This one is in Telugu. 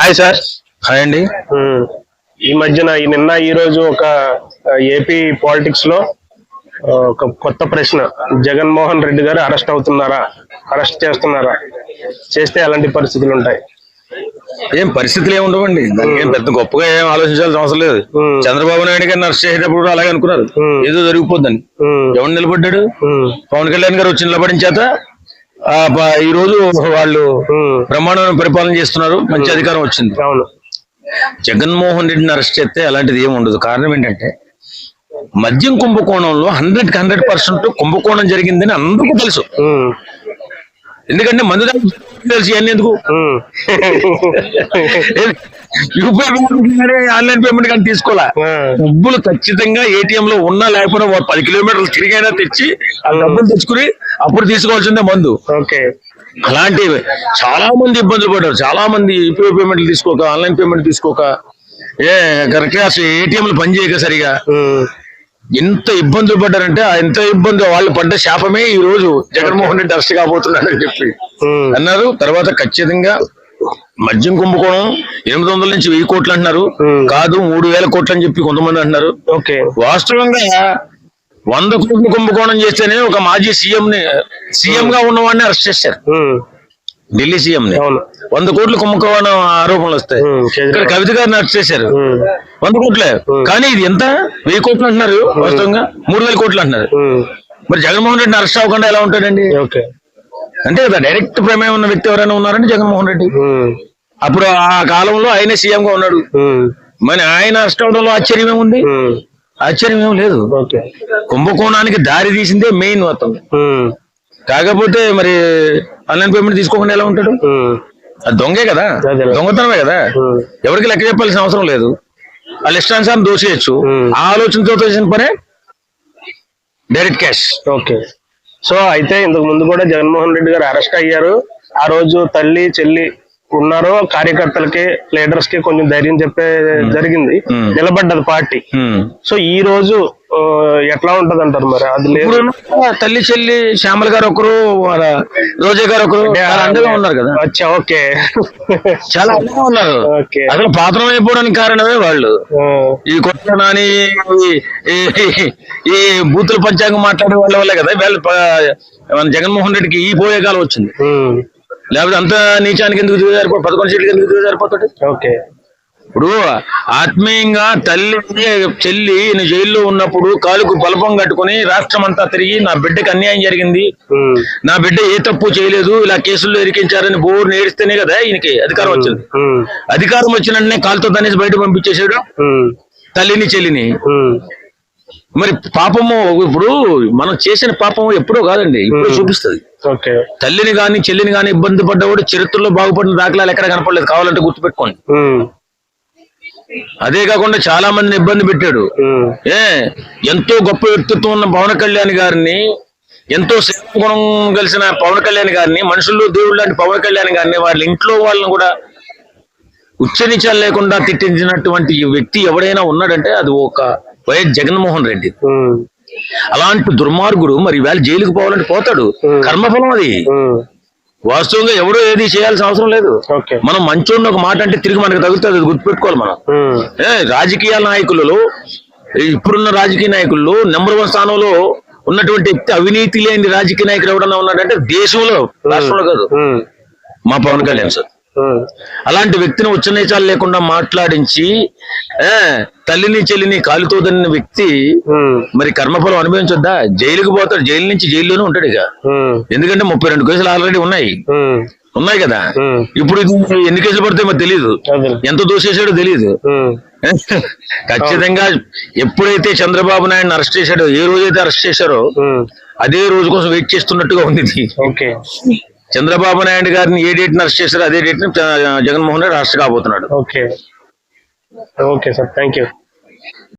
హాయ్ సార్ హాయ్ అండి. ఉమ్, ఈ మధ్యన ఈ నిన్న ఈ రోజు ఒక ఏపీ పాలిటిక్స్లో ఒక కొత్త ప్రశ్న. జగన్మోహన్ రెడ్డి గారు అరెస్ట్ అవుతున్నారా? అరెస్ట్ చేస్తున్నారా? చేస్తే ఎలాంటి పరిస్థితులు ఉంటాయి? ఏం పరిస్థితులు ఏమి ఉండవండి. దానికి ఏం పెద్ద గొప్పగా ఏం ఆలోచించాల్సిన అవసరం లేదు. ఉమ్, చంద్రబాబు నాయుడు గారిని అరెస్ట్ చేసేటప్పుడు కూడా అలాగే అనుకున్నారు. ఏదో జరిగిపోద్దని. ఎవరు నిలబడ్డాడు? పవన్ కళ్యాణ్ గారు వచ్చి నిలబడిన చేత ఈ రోజు వాళ్ళు బ్రహ్మాండమైన పరిపాలన చేస్తున్నారు. మంచి అధికారం వచ్చింది. జగన్మోహన్ రెడ్డిని అరెస్ట్ చేస్తే అలాంటిది ఏమి ఉండదు. కారణం ఏంటంటే మద్యం కుంభకోణంలో హండ్రెడ్కి హండ్రెడ్ పర్సెంట్ కుంభకోణం జరిగిందని అందరికీ తెలుసు. ఎందుకంటే మందు తెలుసు ఇవన్నీ ఎందుకు? యూపీఐ ఆన్లైన్ పేమెంట్ కానీ తీసుకోవాలా? డబ్బులు ఖచ్చితంగా ఏటీఎం లో ఉన్నా లేకపోయినా పది కిలోమీటర్లు తిరిగైనా తెచ్చి ఆ డబ్బులు తెచ్చుకుని అప్పుడు తీసుకోవాల్సిందే మందు. ఓకే. అలాంటి చాలా మంది ఇబ్బందులు పడ్డారు. చాలా మంది యూపీఐ పేమెంట్లు తీసుకోక ఆన్లైన్ పేమెంట్ తీసుకోక. ఏ కరెక్ట్గా అసలు ఏటీఎంలు పనిచేయక సరిగా. ఎంత ఇబ్బందులు పడ్డారంటే ఆ ఎంత ఇబ్బంది వాళ్ళు పడ్డ శాపమే ఈ రోజు జగన్మోహన్ రెడ్డి అరెస్ట్ కాబోతున్నాడు అని చెప్పి అన్నారు. తర్వాత ఖచ్చితంగా మద్యం కుంభకోణం ఎనిమిది వందల నుంచి వెయ్యి కోట్లు అంటున్నారు. కాదు మూడు వేల కోట్లు అని చెప్పి కొంతమంది అంటున్నారు. వాస్తవంగా వంద కోట్లు కుంభకోణం చేస్తేనే ఒక మాజీ సీఎం ని సీఎం గా ఉన్నవాడిని అరెస్ట్ చేశారు. ఢిల్లీ సీఎం ని వంద కోట్లు కుంభకోణం ఆరోపణలు వస్తాయి. ఇక్కడ. కవిత గారిని అరెస్ట్ చేశారు. వంద కోట్లే. కానీ ఇది ఎంత? వెయ్యి కోట్లు అంటున్నారు వాస్తవంగా. మూడు వేల కోట్లు అంటున్నారు. మరి జగన్మోహన్ రెడ్డిని అరెస్ట్ అవ్వకుండా ఎలా ఉంటాడండి? ఓకే. అంతే కదా డైరెక్ట్ ప్రమేయం ఉన్న వ్యక్తి ఎవరైనా ఉన్నారంటే జగన్మోహన్ రెడ్డి? అప్పుడు ఆ కాలంలో ఆయనే సీఎం గా ఉన్నాడు మరి ఆయన అరెస్ట్ అవడంలో ఆశ్చర్యం ఏముంది? ఉమ్, ఆశ్చర్యం ఏం లేదు. కుంభకోణానికి దారి తీసిందే మెయిన్ మొత్తం కాకపోతే మరి ఆన్లైన్ పేమెంట్ తీసుకోకుండా ఎలా ఉంటాడు? అది దొంగే కదా. దొంగతనమే కదా. ఎవరికి లెక్క చెప్పాల్సిన అవసరం లేదు. వాళ్ళు ఇష్టానుసారం దోసేయచ్చు Hmm. ఆ ఆలోచనతో చేసిన పనే డైరెక్ట్ క్యాష్ ఓకే. సో అయితే ఇంతకు ముందు కూడా జగన్మోహన్ రెడ్డి గారు అరెస్ట్ అయ్యారు. ఆ రోజు తల్లి చెల్లి ఉన్నారు కార్యకర్తలకి లీడర్స్కి కొంచెం ధైర్యం చెప్పే జరిగింది. Hmm. నిలబడ్డది పార్టీ. సో ఈ రోజు ఎట్లా ఉంటది అంటారు మరి? అది లేదు. తల్లి చెల్లి శ్యామల గారు ఒకరు రోజా గారు ఒకరు అందంగా ఉన్నారు కదా. అచ్చా ఓకే. చాలా అందంగా ఉన్నారు. అసలు పాత్రం అయిపోవడానికి కారణమే వాళ్ళు. ఈ కొత్త నాని ఈ- బూతుల పంచాంగం మాట్లాడే వాళ్ళ వల్లే కదా వీళ్ళు మన జగన్మోహన్ రెడ్డికి ఈ పోయే కాలం వచ్చింది. లేకపోతే అంత నీచానికి ఎందుకు దిగజారిపో పదకొండు సీట్లకి ఎందుకు దిగజారిపోతాడు? ఓకే. ఇప్పుడు ఆత్మీయంగా తల్లి చెల్లి ఈయన జైల్లో ఉన్నప్పుడు కాలుకు బలపం కట్టుకుని రాష్ట్రం అంతా తిరిగి నా బిడ్డకి అన్యాయం జరిగింది. నా బిడ్డ ఏ తప్పు చేయలేదు ఇలా కేసుల్లో ఇరికించారని బోర్ నేడిస్తేనే కదా ఈయనకి అధికారం వచ్చింది. అధికారం వచ్చిన వెంటనే కాలుతో తనేసి బయట పంపించేసాడు తల్లిని చెల్లిని. మరి పాపము ఇప్పుడు మనం చేసిన పాపము ఎప్పుడో కాదండి ఇప్పుడు చూపిస్తుంది. తల్లిని గాని చెల్లిని గాని ఇబ్బంది పడ్డవాడు చరిత్రలో బాగుపడిన దాఖలాలు ఎక్కడ కనపడలేదు కావాలంటే గుర్తుపెట్టుకోండి. అదే కాకుండా చాలా మందిని ఇబ్బంది పెట్టాడు. ఏ ఎంతో గొప్ప వ్యక్తిత్వం ఉన్న పవన్ కళ్యాణ్ గారిని ఎంతో గుణం కలిసిన పవన్ కళ్యాణ్ గారిని మనుషుల్లో దేవుడు లాంటి పవన్ కళ్యాణ్ గారిని వాళ్ళ ఇంట్లో వాళ్ళని కూడా ఉచ్చనిచాలు లేకుండా తిట్టించినటువంటి వ్యక్తి ఎవడైనా ఉన్నాడంటే అది ఒక వైఎస్ జగన్మోహన్ రెడ్డి. అలాంటి దుర్మార్గుడు మరి ఇవాళ జైలుకు పోవాలంటే పోతాడు. కర్మఫలం అది. వాస్తవంగా ఎవడో ఏది చేయాల్సిన అవసరం లేదు. మనం మంచోడిని ఒక మాట అంటే తిరిగి మనకు తగులుతుంది అది గుర్తుపెట్టుకోవాలి మనం. రాజకీయ నాయకులలో ఇప్పుడున్న రాజకీయ నాయకుల్లో నెంబర్ వన్ స్థానంలో ఉన్నటువంటి అవినీతి లేని రాజకీయ నాయకుడు ఎవడన్నా ఉన్నాడంటే దేశంలో రాష్ట్రంలో కాదు. మా పవన్ కళ్యాణ్ సార్. అలాంటి వ్యక్తిని ఉచ్చనీచాలు లేకుండా మాట్లాడించి తల్లిని చెల్లిని కాలుతో తన్నిన వ్యక్తి మరి కర్మఫలం అనుభవించొద్దా? జైలుకి పోతాడు జైలు నుంచి జైల్లోనే ఉంటాడు ఇక. ఎందుకంటే ముప్పై రెండు కేసులు ఆల్రెడీ ఉన్నాయి. ఉన్నాయి కదా? ఇప్పుడు ఇది ఎన్ని కేసులు పడితే మరి తెలియదు ఎంత దోసేసాడో తెలియదు ఖచ్చితంగా ఎప్పుడైతే చంద్రబాబు నాయుడు అరెస్ట్ చేశాడో ఏ రోజైతే అరెస్ట్ చేశారో అదే రోజు కోసం వెయిట్ చేస్తున్నట్టుగా ఉంది ఇది. చంద్రబాబు నాయుడు గారిని ఏ డేట్ అరెస్ట్ చేశారో అదే date Jaganmohan Reddy arrest కాబోతున్నాడు okay. Okay sir. Thank you